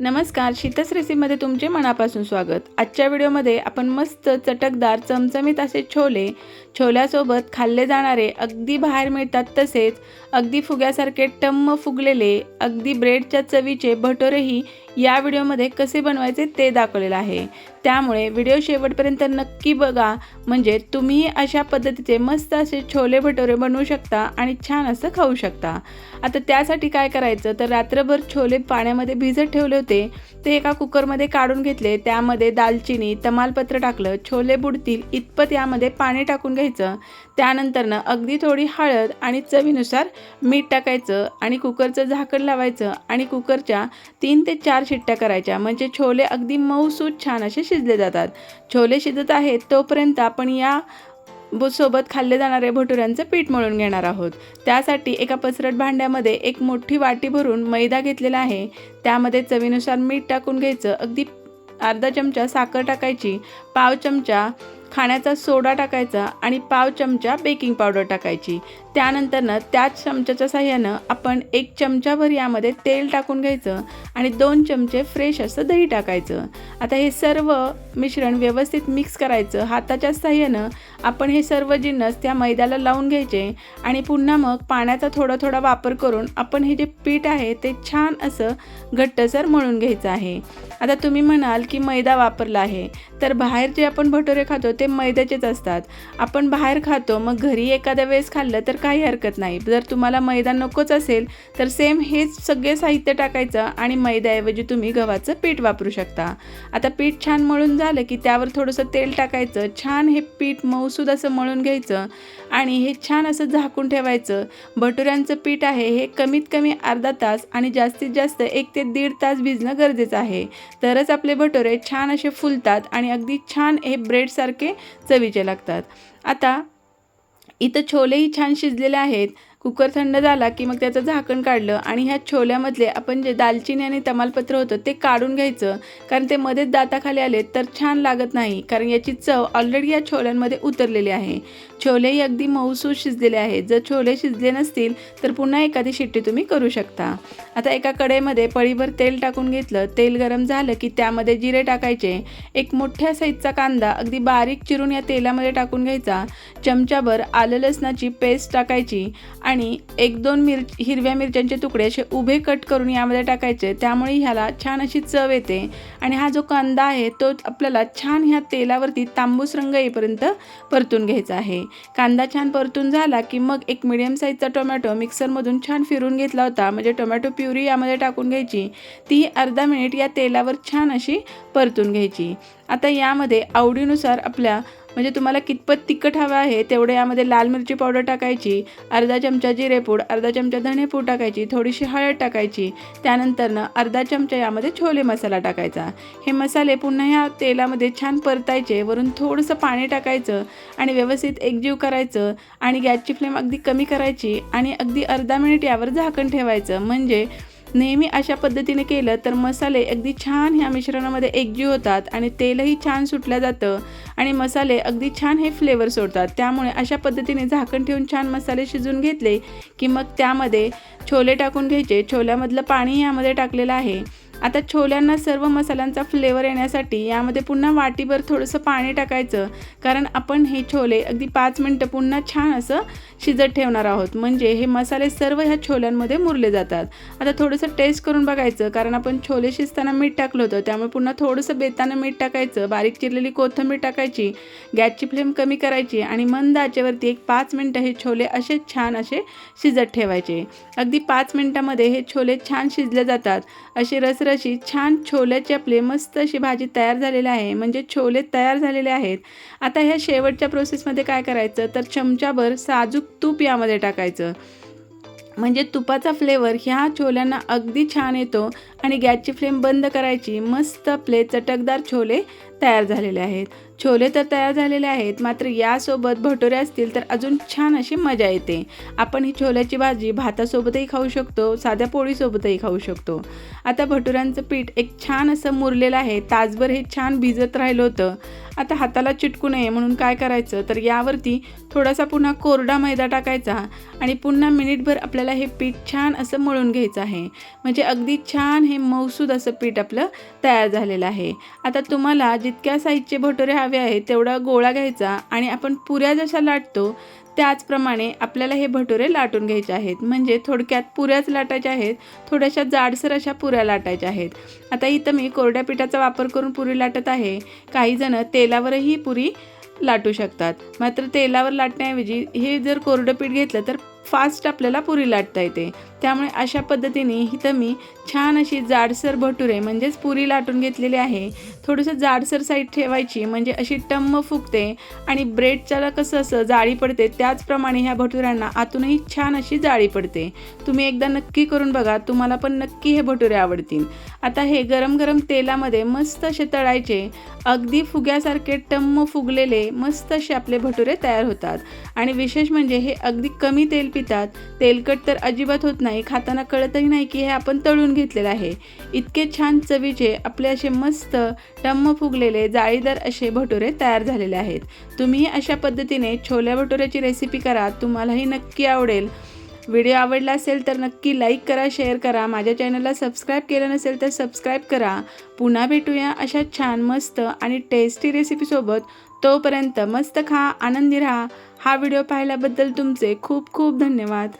नमस्कार शीतस रेसिपीमध्ये तुमचे मनापासून स्वागत. आजच्या व्हिडिओमध्ये आपण मस्त चटकदार चमचमीत असे छोले छोल्यासोबत खाल्ले जाणारे अगदी बाहेर मिळतात तसेच अगदी फुग्यासारखे टम्म फुगलेले अगदी ब्रेडच्या चवीचे भटोरेही या व्हिडिओमध्ये कसे बनवायचे ते दाखवलेलं आहे. त्यामुळे व्हिडिओ शेवटपर्यंत नक्की बघा. म्हणजे तुम्ही अशा पद्धतीचे मस्त असे छोले भटोरे बनवू शकता आणि छान असं खाऊ शकता. आता त्यासाठी काय करायचं? तर रात्रभर छोले पाण्यामध्ये भिजत ठेवले होते. ते एका कुकरमध्ये काढून घेतले. त्यामध्ये दालचिनी तमालपत्र टाकलं. छोले बुडतील इतपत यामध्ये पाणी टाकून घ्यायचं. त्यानंतरनं अगदी थोडी हळद आणि चवीनुसार मीठ टाकायचं आणि कुकरचं झाकण लावायचं आणि कुकरच्या तीन ते चार शिट्ट्या करायच्या. म्हणजे छोले अगदी मऊसूत छान असे शिजले जातात. छोले शिजत आहेत तोपर्यंत आपण या सोबत खाल्ले जाणारे भटुऱ्यांचं पीठ मळून घेणार आहोत. त्यासाठी एका पसरट भांड्यामध्ये एक मोठी वाटी भरून मैदा घेतलेला आहे. त्यामध्ये चवीनुसार मीठ टाकून घ्यायचं. अगदी अर्धा चमचा साखर टाकायची. पाव चमचा खाण्याचा सोडा टाकायचा आणि पाव चमचा बेकिंग पावडर टाकायची. त्यानंतरनं त्याच चमच्याच्या साह्यानं आपण एक चमचाभर यामध्ये तेल टाकून घ्यायचं आणि दोन चमचे फ्रेश असं दही टाकायचं. आता हे सर्व मिश्रण व्यवस्थित मिक्स करायचं. हाताच्या साह्यानं आपण हे सर्व जिन्नस त्या मैद्याला लावून घ्यायचे आणि पुन्हा मग पाण्याचा थोडा थोडा वापर करून आपण हे जे पीठ आहे ते छान असं घट्टसर मळून घ्यायचं आहे. आता तुम्ही म्हणाल की मैदा वापरला आहे. तर बाहेर जे आपण भटोरे खातो ते ते मैद्याचेच असतात. आपण बाहेर खातो मग घरी एखाद्या वेळेस खाल्लं तर काही हरकत नाही. जर तुम्हाला मैदा नकोच असेल तर सेम हेच सगळे साहित्य टाकायचं आणि मैद्याऐवजी तुम्ही गव्हाचं पीठ वापरू शकता. आता पीठ छान मळून झालं की त्यावर थोडंसं तेल टाकायचं. छान हे पीठ मऊसूद असं मळून घ्यायचं आणि हे छान असं झाकून ठेवायचं. भटुऱ्यांचं पीठ आहे हे कमीत कमी अर्धा तास आणि जास्तीत जास्त एक ते दीड तास भिजणं गरजेचं आहे. तरच आपले भटुरे छान असे फुलतात आणि अगदी छान हे ब्रेडसारखे चवीचे लागतात. आता इथं छोलेही छान शिजलेले आहेत. कुकर थंड झाला की मग त्याचं झाकण काढलं आणि ह्या छोल्यामधले आपण जे दालचिनी आणि तमालपत्र होतं ते काढून घ्यायचं. कारण ते मध्येच दाताखाली आले तर छान लागत नाही. कारण याची चव ऑलरेडी या छोल्यांमध्ये उतरलेली आहे. छोलेही अगदी मऊसूस शिजलेले आहेत. जर छोले शिजले नसतील तर पुन्हा एखादी शिट्टी तुम्ही करू शकता. आता एका कढईमध्ये पळीभर तेल टाकून घेतलं. तेल गरम झालं की त्यामध्ये जिरे टाकायचे. एक मोठ्या साईजचा कांदा अगदी बारीक चिरून या तेलामध्ये टाकून घ्यायचा. चमचाभर आलं लसणाची पेस्ट टाकायची आणि आणि एक दोन मिर हिरव्या मिरच्यांचे तुकडे असे उभे कट करून यामध्ये टाकायचे. त्यामुळे ह्याला छान अशी चव येते. आणि हा जो कांदा आहे तो आपल्याला छान ह्या तेलावरती तांबूस रंग येईपर्यंत परतून घ्यायचा आहे. कांदा छान परतून झाला की मग एक मिडियम साईजचा टोमॅटो मिक्सरमधून छान फिरून घेतला होता. म्हणजे टोमॅटो प्युरी यामध्ये टाकून घ्यायची. ती अर्धा मिनिट या तेलावर छान अशी परतून घ्यायची. आता यामध्ये आवडीनुसार आपल्या म्हणजे तुम्हाला कितपत तिखट हवं आहे तेवढे यामध्ये लाल मिरची पावडर टाकायची अर्धा चमचा जिरेपूड अर्धा चमचा धणेपूड टाकायची थोडीशी हळद टाकायची त्यानंतरनं अर्धा चमचा यामध्ये छोले मसाला टाकायचा. हे मसाले पुन्हा ह्या तेलामध्ये छान परतायचे वरून थोडंसं पाणी टाकायचं आणि व्यवस्थित एकजीव करायचं आणि गॅसची फ्लेम अगदी कमी करायची आणि अगदी अर्धा मिनिट यावर झाकण ठेवायचं. म्हणजे नेहमी अशा पद्धतीने केलं तर मसाले अगदी छान ह्या मिश्रणामध्ये एकजीव होतात आणि तेलही छान सुटलं जातं आणि मसाले अगदी छान हे फ्लेवर सोडतात. त्यामुळे अशा पद्धतीने झाकण ठेवून छान मसाले शिजून घेतले की मग त्यामध्ये छोले टाकून घ्यायचे. छोल्यामधलं पाणी यामध्ये टाकलेलं आहे. आता छोल्यांना सर्व मसाल्यांचा फ्लेवर येण्यासाठी यामध्ये पुन्हा वाटीभर थोडंसं पाणी टाकायचं. कारण आपण हे छोले अगदी पाच मिनटं पुन्हा छान असं शिजत ठेवणार आहोत. म्हणजे हे मसाले सर्व ह्या छोल्यांमध्ये मुरले जातात. आता थोडंसं टेस्ट करून बघायचं. कारण आपण छोले शिजताना मीठ टाकलं होतं. त्यामुळे पुन्हा थोडंसं बेतानं मीठ टाकायचं. बारीक चिरलेली कोथिंबीर टाकायची. गॅसची फ्लेम कमी करायची. आणि मंद आचेवरती एक पाच मिनटं हे छोले असे छान असे शिजत ठेवायचे. अगदी पाच मिनटामध्ये हे छोले छान शिजले जातात. अशी छान छोल्याची आपली मस्त अशी भाजी तयार झालेली आहे. म्हणजे छोले तयार झालेले आहेत. आता ह्या शेवटच्या प्रोसेसमध्ये काय करायचं? तर चमचाभर साजूक तूप यामध्ये टाकायचं. म्हणजे तुपाचा फ्लेवर ह्या छोल्यांना अगदी छान येतो आणि गॅसची फ्लेम बंद करायची. मस्त आपले चटकदार छोले तयार झालेले आहेत. छोले तर तयार झालेले आहेत मात्र यासोबत भटुरे असतील तर अजून छान अशी मजा येते. आपण ही छोल्याची भाजी भातासोबतही खाऊ शकतो साध्या पोळीसोबतही खाऊ शकतो. आता भटुऱ्यांचं पीठ एक छान असं मुरलेलं आहे तासभर हे छान भिजत राहिलं होतं. आता हाताला चिटकू नये म्हणून काय करायचं? तर यावरती थोडासा पुन्हा कोरडा मैदा टाकायचा आणि पुन्हा मिनिटभर आपल्याला हे पीठ छान असं मळून घ्यायचं आहे. म्हणजे अगदी छान हे मौसूद असं पीठ आपलं तयार झालेलं आहे. आता तुम्हाला जितक्या साईजचे भटुरे हवे आहेत तेवढा गोळा घ्यायचा आणि आपण पुऱ्या जशा लाटतो त्याचप्रमाणे आपल्याला हे भटुरे लाटून घ्यायचे आहेत. म्हणजे थोडक्यात पुऱ्याच लाटायच्या आहेत थोड्याशा जाडसर अशा पुऱ्या लाटायच्या आहेत. आता इथं मी कोरड्या पिठाचा वापर करून पुरी लाटत आहे. काही जण तेलावरही पुरी लाटू शकतात. मात्र तेलावर लाटण्याऐवजी हे जर कोरडं पीठ घेतलं तर फास्ट आपल्याला पुरी लाटता येते. त्यामुळे अशा पद्धतीने इथं मी छान अशी जाडसर भटुरे म्हणजेच पुरी लाटून घेतलेली आहे. थोडंसं जाडसर साईड ठेवायची म्हणजे अशी टम्म फुगते आणि ब्रेडच्याला कसं असं जाळी पडते त्याचप्रमाणे ह्या भटुऱ्यांना आतूनही छान अशी जाळी पडते. तुम्ही एकदा नक्की करून बघा तुम्हाला पण नक्की हे भटुरे आवडतील. आता हे गरम गरम तेलामध्ये मस्त असे तळायचे. अगदी फुग्यासारखे टम्म फुगलेले मस्त असे आपले भटुरे तयार होतात. आणि विशेष म्हणजे हे अगदी कमी तेल पितात. तेलकट तर अजिबात होत नाही खाताना कळतही नाही की हे आपण तळून घेतलेलं आहे. इतके छान चवीचे आपले असे मस्त टम्म फुगलेले जाळीदार असे भटुरे तयार झालेले आहेत. तुम्ही अशा पद्धतीने छोल्या भटुऱ्याची रेसिपी करा तुम्हालाही नक्की आवडेल. व्हिडिओ आवडला असेल तर नक्की लाईक करा शेअर करा. माझ्या चॅनलला सबस्क्राईब केलं नसेल तर सबस्क्राईब करा. पुन्हा भेटूया अशा छान मस्त आणि टेस्टी रेसिपीसोबत तोपर्यंत मस्त खा आनंदी राहा. हा व्हिडिओ पाहिल्याबद्दल तुमचे खूप खूप धन्यवाद.